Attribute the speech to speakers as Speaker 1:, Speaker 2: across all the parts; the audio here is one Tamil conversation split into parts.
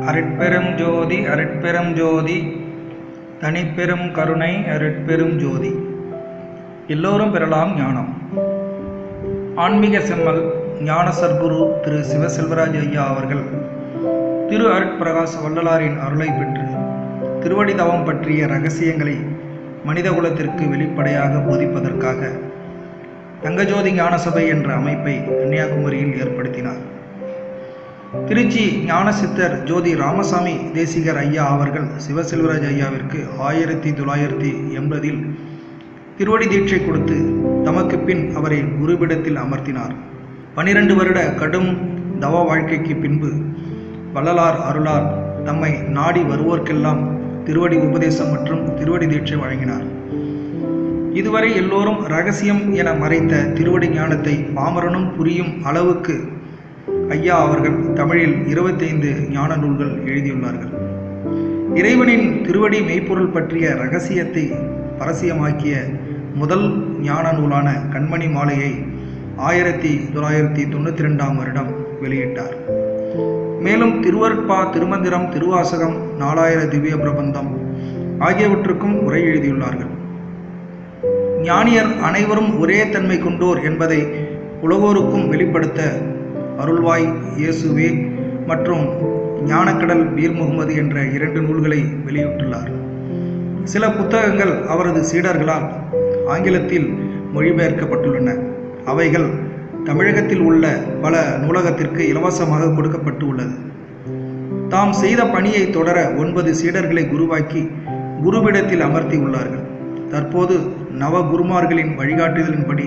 Speaker 1: அருட்பெரும் ஜோதி அருட்பெரும் ஜோதி தனிப்பெரும் கருணை அருட்பெரும் ஜோதி. எல்லோரும் பெறலாம் ஞானம். ஆன்மீக செம்மல் ஞான சர்க்குரு திரு சிவசெல்வராஜ் ஐயா அவர்கள் திரு அருட்பிரகாஷ் வள்ளலாரின் அருளை பெற்று திருவடி தவம் பற்றிய ரகசியங்களை மனிதகுலத்திற்கு வெளிப்படையாக போதிப்பதற்காக தங்கஜோதி ஞானசபை என்ற அமைப்பை கன்னியாகுமரியில் ஏற்படுத்தினார். திருச்சி ஞானசித்தர் ஜோதி ராமசாமி தேசிகர் ஐயா அவர்கள் சிவசெல்வராஜ் ஐயாவிற்கு ஆயிரத்தி தொள்ளாயிரத்தி எண்பதில் திருவடி தீட்சை கொடுத்து தமக்கு பின் அவரை குருபிடத்தில் அமர்த்தினார். பனிரெண்டு வருட கடும் தவ வாழ்க்கைக்கு பின்பு வள்ளலார் அருளார் தம்மை நாடி வருவோர்க்கெல்லாம் திருவடி உபதேசம் மற்றும் திருவடி தீட்சை வழங்கினார். இதுவரை எல்லோரும் ரகசியம் என மறைத்த திருவடி ஞானத்தை பாமரனும் புரியும் அளவுக்கு ஐயா அவர்கள் தமிழில் இருபத்தைந்து ஞான நூல்கள் எழுதியுள்ளார்கள். இறைவனின் திருவடி மெய்ப்பொருள் பற்றிய ரகசியத்தை பரசியமாக்கிய முதல் ஞான நூலான கண்மணி மாலையை ஆயிரத்தி தொள்ளாயிரத்தி தொண்ணூற்றி ரெண்டாம் வருடம் வெளியிட்டார். மேலும் திருவருட்பா திருமந்திரம் திருவாசகம் நாலாயிர திவ்ய பிரபந்தம் ஆகியவற்றுக்கும் உரை எழுதியுள்ளார்கள். ஞானியர் அனைவரும் ஒரே தன்மை கொண்டோர் என்பதை உலகோருக்கும் வெளிப்படுத்த அருள்வாய் இயேசுவே மற்றும் ஞானக்கடல் பீர் முகமது என்ற இரண்டு நூல்களை வெளியிட்டுள்ளார். சில புத்தகங்கள் அவரது சீடர்களால் ஆங்கிலத்தில் மொழிபெயர்க்கப்பட்டுள்ளன. அவைகள் தமிழகத்தில் உள்ள பல நூலகத்திற்கு இலவசமாக கொடுக்கப்பட்டு உள்ளது தாம் செய்த பணியை தொடர ஒன்பது சீடர்களை குருவாக்கி குருவிடத்தில் அமர்த்தி உள்ளார்கள். தற்போது நவ குருமார்களின் வழிகாட்டுதலின்படி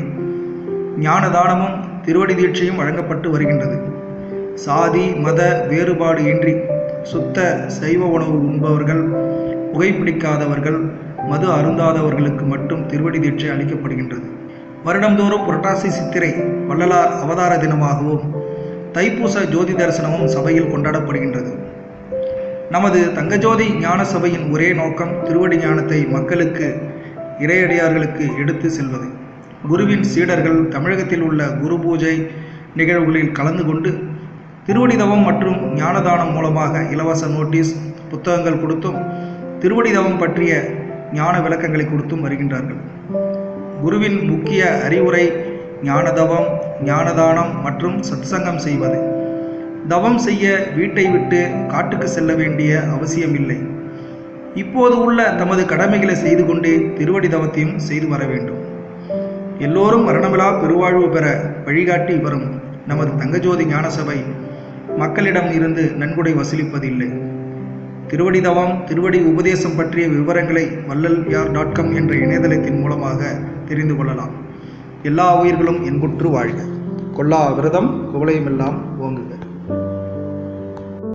Speaker 1: ஞானதானமும் திருவடி தீட்சையும் வழங்கப்பட்டு வருகின்றது. சாதி மத வேறுபாடு இன்றி சுத்த சைவ உணவு உண்பவர்கள் புகைப்பிடிக்காதவர்கள் மது அருந்தாதவர்களுக்கு மட்டும் திருவடி தீட்சை அளிக்கப்படுகின்றது. வருடந்தோறும் புரட்டாசி சித்திரை வள்ளலார் அவதார தினமாகவும் தைப்பூச ஜோதி தரிசனமும் சபையில் கொண்டாடப்படுகின்றது. நமது தங்கஜோதி ஞான சபையின் ஒரே நோக்கம் திருவடி ஞானத்தை மக்களுக்கு இறையடியார்களுக்கு எடுத்து செல்வது. குருவின் சீடர்கள் தமிழகத்தில் உள்ள குரு பூஜை நிகழ்வுகளில் கலந்து கொண்டு திருவடிதவம் மற்றும் ஞானதானம் மூலமாக இலவச நோட்டீஸ் புத்தகங்கள் கொடுத்தும் திருவடிதவம் பற்றிய ஞான விளக்கங்களை கொடுத்தும் வருகின்றார்கள். குருவின் முக்கிய அறிவுரை ஞானதவம் ஞானதானம் மற்றும் சத்சங்கம் செய்வது. தவம் செய்ய வீட்டை விட்டு காட்டுக்கு செல்ல வேண்டிய அவசியமில்லை இப்போது உள்ள தமது கடமைகளை செய்து கொண்டே திருவடி தவத்தையும் செய்து வர வேண்டும். எல்லோரும் மரணமிலா பெருவாழ்வு பெற வழிகாட்டி வரும் நமது தங்கஜோதி ஞானசபை மக்களிடம் இருந்து நன்கொடை வசூலிப்பதில்லை. திருவடி தவம் திருவடி உபதேசம் பற்றிய விவரங்களை வள்ளல் யார் டாட் காம் என்ற இணையதளத்தின் மூலமாக தெரிந்து கொள்ளலாம். எல்லா உயிர்களும் என்புற்று வாழ்க. கொல்லா விரதம் குவளையுமெல்லாம் ஓங்குக.